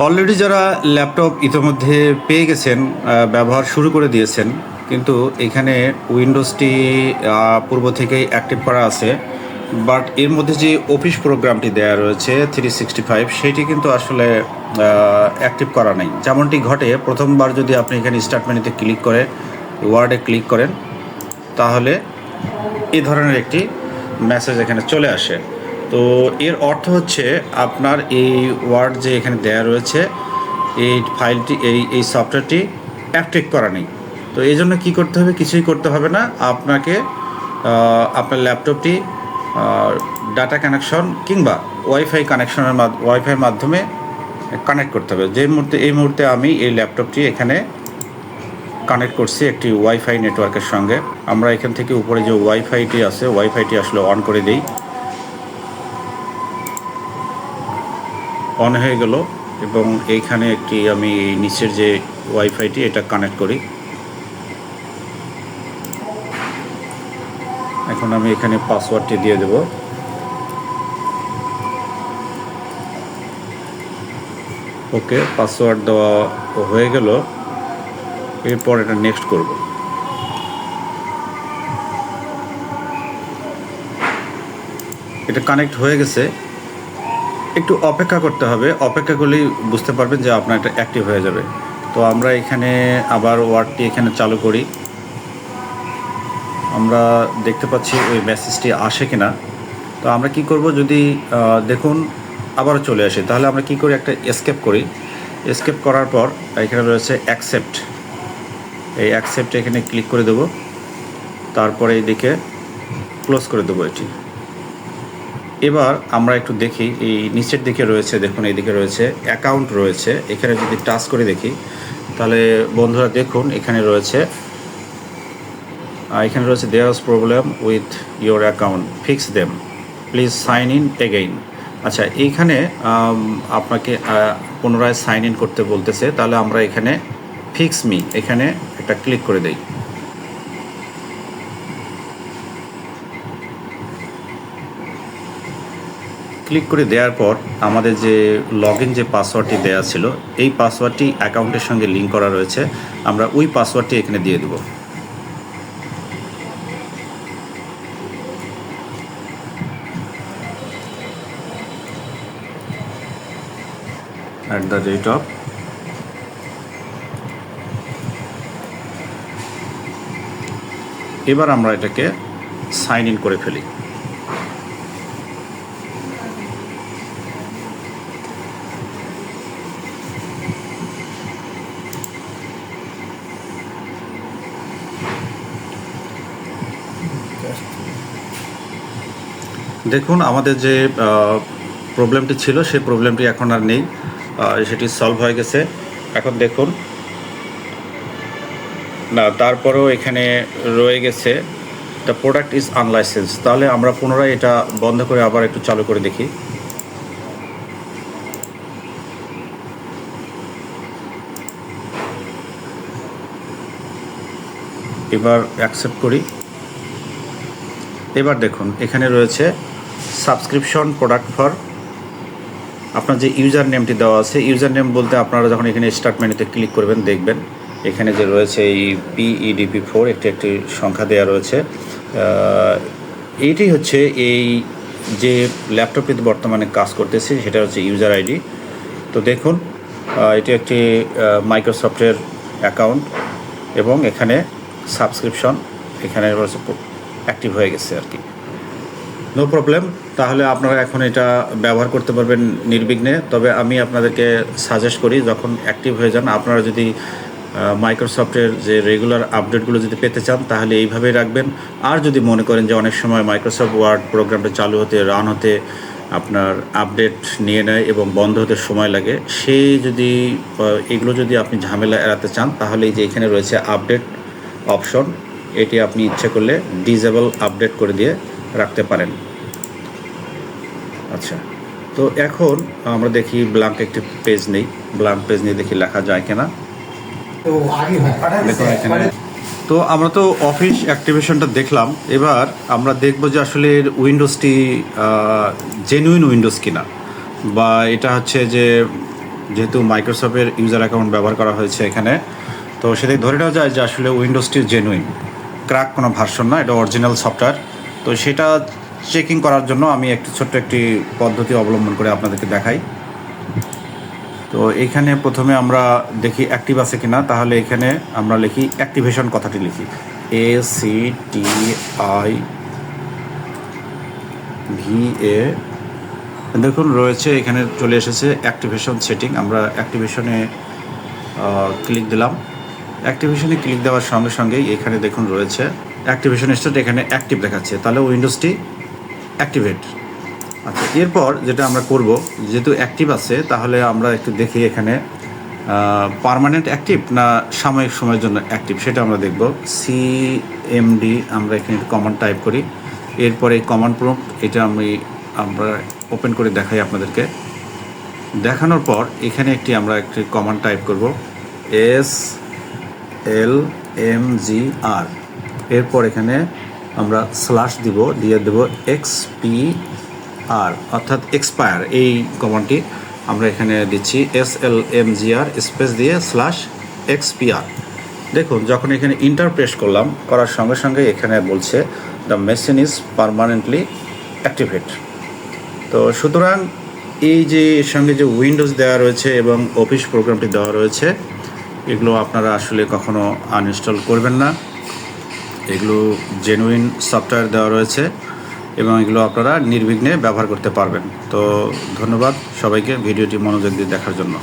Already যারা laptop ইতিমধ্যে পেয়ে গেছেন ব্যবহার শুরু করে দিয়েছেন, কিন্তু এখানে উইন্ডোজটি পূর্ব থেকেই অ্যাক্টিভ করা আছে। বাট এর মধ্যে যে অফিস প্রোগ্রামটি দেওয়া রয়েছে থ্রি সিক্সটি ফাইভ সেটি কিন্তু আসলে অ্যাক্টিভ করা নেই। যেমনটি ঘটে, প্রথমবার যদি আপনি এখানে স্টার্ট মেনুতে ক্লিক করে ওয়ার্ডে ক্লিক করেন, তাহলে এই ধরনের একটি মেসেজ এখানে চলে আসে। তো এর অর্থ হচ্ছে আপনার এই ওয়ার্ড যে এখানে দেয়া রয়েছে, এই ফাইলটি, এই এই সফটওয়্যারটি অ্যাক্টিভ করা নেই। তো এই জন্য কী করতে হবে? কিছুই করতে হবে না। আপনাকে আপনার ল্যাপটপটি ডাটা কানেকশন কিংবা ওয়াইফাই কানেকশনের ওয়াইফাইয়ের মাধ্যমে কানেক্ট করতে হবে। যে মুহূর্তে, এই মুহূর্তে আমি এই ল্যাপটপটি এখানে কানেক্ট করছি একটি ওয়াইফাই নেটওয়ার্কের সঙ্গে। আমরা এখান থেকে উপরে যে ওয়াইফাইটি আছে, ওয়াইফাইটি আসলে অন করে দিই। অন হয়ে গেল এবং এইখানে একটি আমি নিচের যে ওয়াইফাইটি, এটা কানেক্ট করি। এখন আমি এখানে পাসওয়ার্ডটি দিয়ে দেব। ওকে, পাসওয়ার্ড দেওয়া হয়ে গেল। এরপর এটা নেক্সট করব। এটা কানেক্ট হয়ে গেছে। একটু অপেক্ষা করতে হবে। অপেক্ষা করলেই বুঝতে পারবেন যে আপনার এটা অ্যাক্টিভ হয়ে যাবে। তো আমরা এখানে আবার ওয়ার্ডটি এখানে চালু করি। আমরা দেখতে পাচ্ছি ওই মেসেজটি আসে কিনা। তো আমরা কি করব যদি দেখুন, আবারও চলে আসে। তাহলে আমরা কি করি? একটা এসকেপ করি। এসকেপ করার পর এখানে রয়েছে অ্যাকসেপ্ট এই অ্যাকসেপ্ট এখানে ক্লিক করে দেব। তারপরে এইদিকে ক্লোজ করে দেবো এটি। এবার আমরা একটু দেখি, এই নিচের দিকে রয়েছে, দেখুন এইদিকে রয়েছে অ্যাকাউন্ট রয়েছে। এখানে যদি টাচ করে দেখি, তাহলে বন্ধুরা দেখুন, এখানে রয়েছে এখানে রয়েছে there problem with your account fix them please sign in again আচ্ছা এইখানে আপনাকে পুনরায় সাইন ইন করতে বলতেছে, তাহলে আমরা এখানে ফিক্স মি এখানে একটা ক্লিক করে দেই। ক্লিক করে দেওয়ার পর আমাদের যে লগ যে পাসওয়ার্ডটি দেওয়া ছিল, এই পাসওয়ার্ডটি অ্যাকাউন্টের সঙ্গে লিঙ্ক করা রয়েছে। আমরা ওই পাসওয়ার্ডটি এখানে দিয়ে দেবো। At the rate of এবার আমরা এটাকে সাইন ইন করে ফেলি। দেখুন, আমাদের যে প্রবলেমটি ছিল সেই প্রবলেমটি এখন আর নেই। সেটি সলভ হয়ে গেছে। এখন দেখুন। না, তারপরেও এখানে রয়ে গেছে দ্য প্রোডাক্ট ইজ আনলাইসেন্স তাহলে আমরা পুনরায় এটা বন্ধ করে আবার একটু চালু করে দেখি। এবার অ্যাকসেপ্ট করি। এবার দেখুন, এখানে রয়েছে সাবস্ক্রিপশন প্রোডাক্ট ফর আপনার যে ইউজার নেমটি দেওয়া আছে ইউজার নেম বলতে আপনারা যখন এখানে স্টার্ট মেনুতে ক্লিক করবেন, দেখবেন এখানে যে রয়েছে এই পিইডিপি ফোর একটি একটি সংখ্যা দেওয়া রয়েছে। এইটি হচ্ছে এই যে ল্যাপটপটিতে বর্তমানে কাজ করতেছে, সেটা হচ্ছে ইউজার আইডি তো দেখুন এটি একটি মাইক্রোসফটের অ্যাকাউন্ট এবং এখানে সাবস্ক্রিপশন এখানে অ্যাক্টিভ হয়ে গেছে আর কি। নো প্রবলেম তাহলে আপনারা এখন এটা ব্যবহার করতে পারবেন নির্বিঘ্নে। তবে আমি আপনাদেরকে সাজেস্ট করি, যখন অ্যাক্টিভ হয়ে যান, আপনারা যদি মাইক্রোসফটের যে রেগুলার আপডেটগুলো যদি পেতে চান, তাহলে এইভাবেই রাখবেন। আর যদি মনে করেন যে অনেক সময় মাইক্রোসফট ওয়ার্ড প্রোগ্রামটা চালু হতে রান হতে আপনার আপডেট নিয়ে নেয় এবং বন্ধ হতে সময় লাগে, সেই যদি এগুলো যদি আপনি ঝামেলা এড়াতে চান, তাহলে এই যে এখানে রয়েছে আপডেট অপশন এটি আপনি ইচ্ছে করলে ডিজেবল আপডেট করে দিয়ে রাখতে পারেন। আচ্ছা। তো এখন আমরা দেখি ব্ল্যাঙ্ক একটি পেজ নেই। ব্ল্যাঙ্ক পেজ নিয়ে দেখি লেখা যায় কিনা। এখানে। তো আমরা তো অফিস অ্যাক্টিভেশনটা দেখলাম। এবার আমরা দেখব যে আসলে উইন্ডোজটি জেনুইন উইন্ডোজ কিনা। বা এটা হচ্ছে যে যেহেতু মাইক্রোসফটের ইউজার অ্যাকাউন্ট ব্যবহার করা হয়েছে এখানে তো সেটাই ধরে নেওয়া যায় যে আসলে উইন্ডোজটি জেনুইন ক্র্যাক কোনো ভার্সন না এটা অরিজিনাল সফটওয়্যার তো সেটা চেকিং করার জন্য আমি একটি ছোট্ট একটি পদ্ধতি অবলম্বন করে আপনাদেরকে দেখাই। তো এখানে প্রথমে আমরা দেখি অ্যাক্টিভ আছে কিনা, তাহলে এখানে আমরা লিখি অ্যাক্টিভেশন কথাটি লিখি। A C T I V A দেখুন, রয়েছে, এখানে চলে এসেছে অ্যাক্টিভেশন সেটিং আমরা অ্যাক্টিভেশনে ক্লিক দিলাম। অ্যাক্টিভেশনে ক্লিক দেওয়ার সঙ্গে সঙ্গেই এখানে দেখুন, রয়েছে। অ্যাক্টিভেশন স্টেট এখানে অ্যাক্টিভ দেখাচ্ছে। তাহলে উইন্ডোজটি অ্যাক্টিভেট আচ্ছা এরপর যেটা আমরা করব, যেহেতু অ্যাক্টিভ আছে, তাহলে আমরা একটু দেখি এখানে পার্মানেন্ট অ্যাক্টিভ না সাময়িক সময়ের জন্য অ্যাক্টিভ সেটা আমরা দেখব। সি এমডি আমরা এখানে কমান্ড টাইপ করি। এরপরে কমান্ড প্রম্পট এটা আমি, আমরা ওপেন করে দেখাই আপনাদেরকে। দেখানোর পর এখানে একটি আমরা একটি কমান্ড টাইপ করব। S L M G R এরপর এখানে আমরা স্ল্যাশ দিব, দিয়ে দেব এক্স পি আর অর্থাৎ এক্সপায়ার এই কমান্ডটি আমরা এখানে দিচ্ছি S L M G R space দিয়ে স্ল্যাশ এক্স পি আর দেখুন, যখন এখানে ইন্টার প্রেস করলাম, করার সঙ্গে সঙ্গে এখানে বলছে the machine is permanently activate তো সুতরাং এই যে এর সঙ্গে যে উইন্ডোজ দেওয়া রয়েছে এবং অফিস প্রোগ্রামটি দেওয়া রয়েছে, এগুলো আপনারা আসলে কখনো আনইনস্টল করবেন না। এগুলো জেনুইন সফটওয়্যার দেওয়া রয়েছে এবং এগুলো আপনারা নির্বিঘ্নে ব্যবহার করতে পারবেন। তো ধন্যবাদ সবাইকে ভিডিওটি মনোযোগ দিয়ে দেখার জন্য।